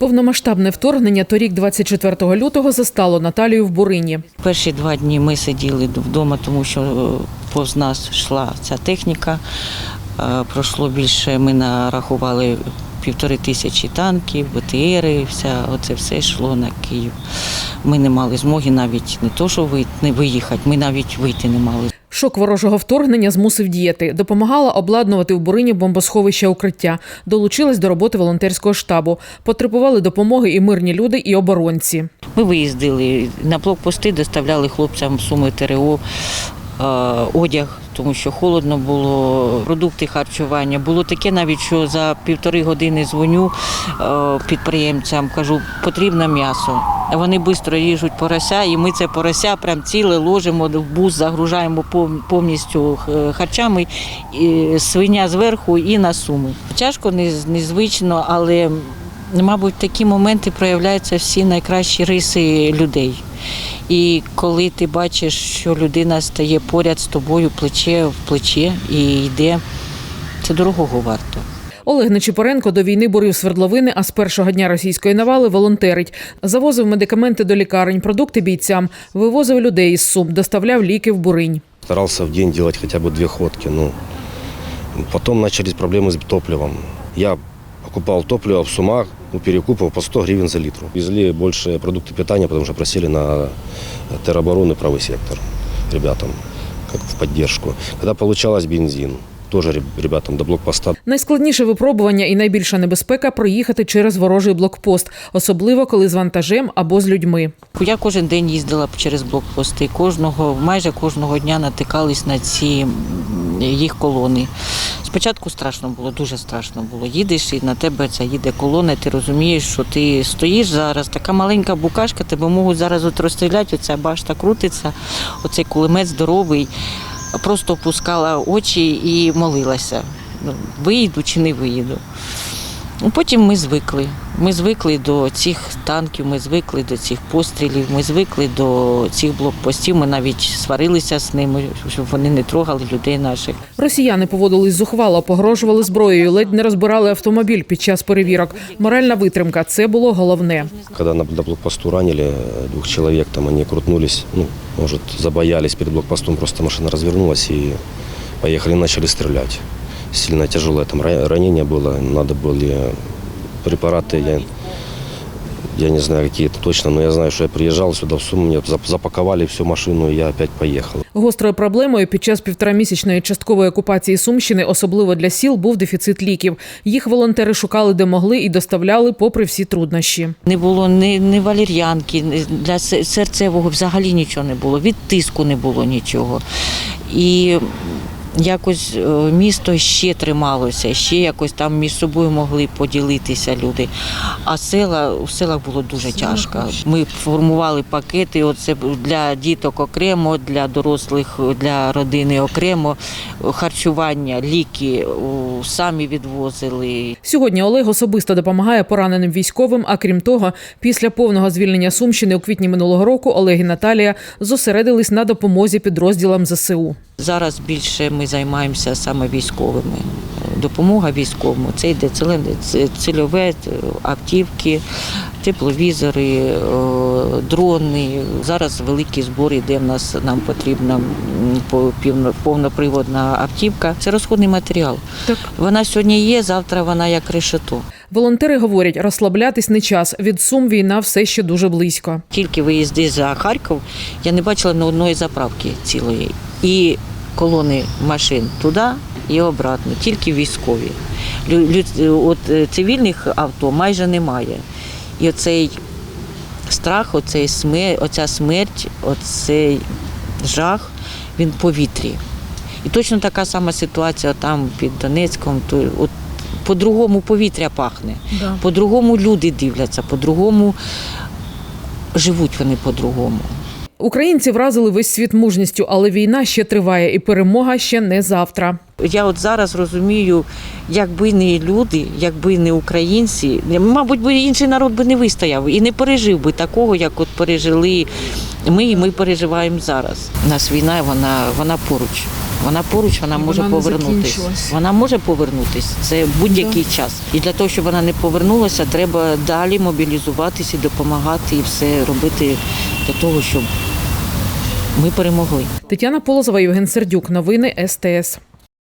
Повномасштабне вторгнення торік, 24 лютого, застало Наталію в Бурині. Перші два дні ми сиділи вдома, тому що е, повз нас йшла ця техніка. Е, Пройшло більше, ми нарахували півтори тисячі танків, БТРи, вся, оце все йшло на Київ. Ми не мали змоги навіть не то, що не виїхати, ми навіть вийти не мали. Шок ворожого вторгнення змусив діяти. Допомагала обладнувати в Бурині бомбосховище укриття. Долучилась до роботи волонтерського штабу. Потребували допомоги і мирні люди, і оборонці. Ми виїздили на блокпости, доставляли хлопцям суми ТРО, е, одяг, тому що холодно було, продукти харчування. Було таке навіть, що за півтори години дзвоню е, підприємцям, кажу, потрібно м'ясо. Вони швидко ріжуть порося, і ми це порося прям ціле ложимо в бус, загружаємо повністю е, харчами, і свиня зверху і на суми. Тяжко, незвично, але Мабуть, такі моменти проявляються всі найкращі риси людей. І коли ти бачиш, що людина стає поряд з тобою плече в плече і йде, це дорогого варто. Олег Нечипоренко до війни бурив свердловини, а з першого дня російської навали волонтерить. Завозив медикаменти до лікарень, продукти бійцям, вивозив людей із Сум, доставляв ліки в Буринь. Старался в день делать хотя бы две ходки. Ну, потом начались проблемы с топливом. Я покупал топливо в Сумах, у перекупов по 100 гривен за литр. Везли больше продукты питания, потому что просили на теробороны правый сектор ребятам, как в поддержку. Когда получалось бензин, тоже реб- ребятам до блокпоста Найскладніше випробування і найбільша небезпека проїхати через ворожий блокпост, особливо коли з вантажем або з людьми. Я кожен день їздила через блокпости. Кожного, майже кожного дня натикались на ці їх колони. Спочатку страшно було, дуже страшно було. Їдеш і на тебе ця їде колона, ти розумієш, що ти стоїш зараз, така маленька букашка, тебе можуть зараз от розстріляти, оця башта крутиться, оцей кулемет здоровий. Просто опускала очі і молилася. Ну, Виїду чи не виїду. Ну, Потім ми звикли. Ми звикли до цих танків, ми звикли до цих пострілів, ми звикли до цих блокпостів. Ми навіть сварилися з ними, щоб вони не трогали людей наших. Росіяни поводились зухвало, погрожували зброєю, ледь не розбирали автомобіль під час перевірок. Моральна витримка це було головне. Когда на, блокпосту ранили э, двух человек, там они крутнулись, ну, может, забоялись перед блокпостом, просто машина развернулась и поехали, начали стрелять. Сильно тяжелое там ра- ранение было, надо были препараты, я, я не знаю какие это точно, но я знаю, что я приезжал сюда в Суму, мне зап- запаковали всю машину, и я опять поехал. Гострою проблемою під час півторамісячної часткової окупації Сумщини, особливо для сіл, був дефіцит ліків. Їх волонтери шукали де могли і доставляли попри всі труднощі. Не було ні, ні валір'янки, ні для серцевого взагалі нічого не було, від тиску не було нічого. І якось е, місто ще трималося, ще якось там між собою могли поділитися люди. А села у селах було дуже тяжко. Ми формували пакети. Оце для діток окремо, для дорослих, для родини окремо. Харчування, ліки самі відвозили. Сьогодні Олег особисто допомагає пораненим військовим. А крім того, після повного звільнення Сумщини у квітні минулого року Олег і Наталія зосередились на допомозі підрозділам ЗСУ. Зараз більше ми займаємося саме військовими. Допомога військовому це йде цільове, автівки, тепловізори, е, дрони. Зараз великий збор йде в нас. Нам потрібна повноприводна автівка. Це розходний матеріал. Так. Вона сьогодні є, завтра вона як решето. Волонтери говорять, розслаблятись не час. Від Сум війна все ще дуже близько. Тільки виїзди за Харків, я не бачила ні одної заправки цілої. І колони машин туди і обратно, тільки військові. От е, цивільних авто майже немає. І оцей страх, оцей смер, оця смерть, оцей жах, він в повітрі. І точно така сама ситуація там під Донецьком. То, от, по-другому повітря пахне, по-другому люди дивляться, по-другому живуть вони по-другому. Українці вразили весь світ мужністю, але війна ще триває, і перемога ще не завтра. Я от зараз розумію, якби не люди, якби не українці, мабуть, би інший народ би не вистояв і не пережив би такого, як от пережили ми і ми переживаємо зараз. У нас війна, вона, вона поруч. Вона поруч, вона І може вона закінчилась. Вона може повернутись. Це будь-який час. І для того, щоб вона не повернулася, треба далі мобілізуватися, допомагати і все робити для того, щоб ми перемогли. Тетяна Полозова, Євген Сердюк. Новини СТС.